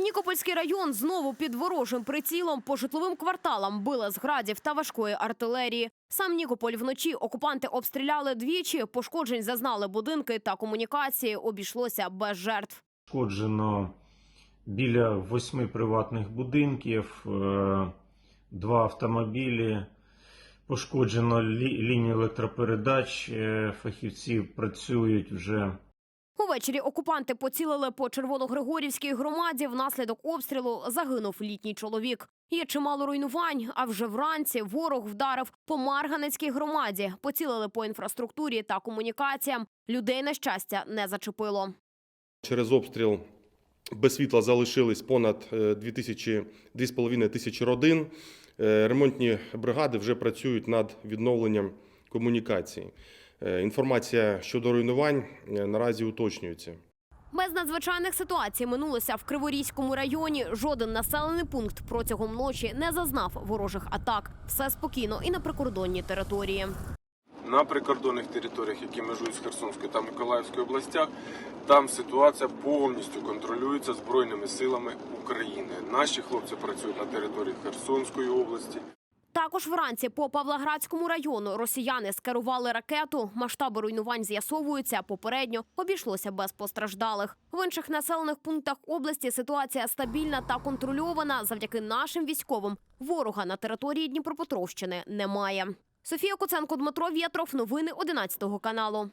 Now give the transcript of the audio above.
Нікопольський район знову під ворожим прицілом по житловим кварталам били з градів та важкої артилерії. Сам Нікополь вночі окупанти обстріляли двічі. Пошкоджень зазнали будинки та комунікації. Обійшлося без жертв. Пошкоджено біля восьми приватних будинків, е, два автомобілі. Пошкоджено лі- лінії електропередач. Е, Фахівці працюють вже Увечері окупанти поцілили по Червоногригорівській громаді. Внаслідок обстрілу загинув літній чоловік. Є чимало руйнувань. А вже вранці ворог вдарив по Марганецькій громаді. Поцілили по інфраструктурі та комунікаціям. Людей на щастя не зачепило. Через обстріл без світла залишились понад е, 2000, 2,5 тисячі родин. Е, Ремонтні бригади вже працюють над відновленням комунікації. Е, Інформація щодо руйнувань е, наразі уточнюється. Без надзвичайних ситуацій минулося в Криворізькому районі. Жоден населений пункт протягом ночі не зазнав ворожих атак. Все спокійно і на прикордонній території. на прикордонних територіях, які межують з Херсонською та Миколаївською областях, там ситуація повністю контролюється Збройними силами України. Наші хлопці працюють на території Херсонської області. Також вранці по Павлоградському району росіяни скерували ракету. Масштаби руйнувань з'ясовуються. Попередньо обійшлося без постраждалих. В інших населених пунктах області ситуація стабільна та контрольована. Завдяки нашим військовим ворога на території Дніпропетровщини немає. Софія Коценко, Дмитро Вєтров. Новини 11 каналу.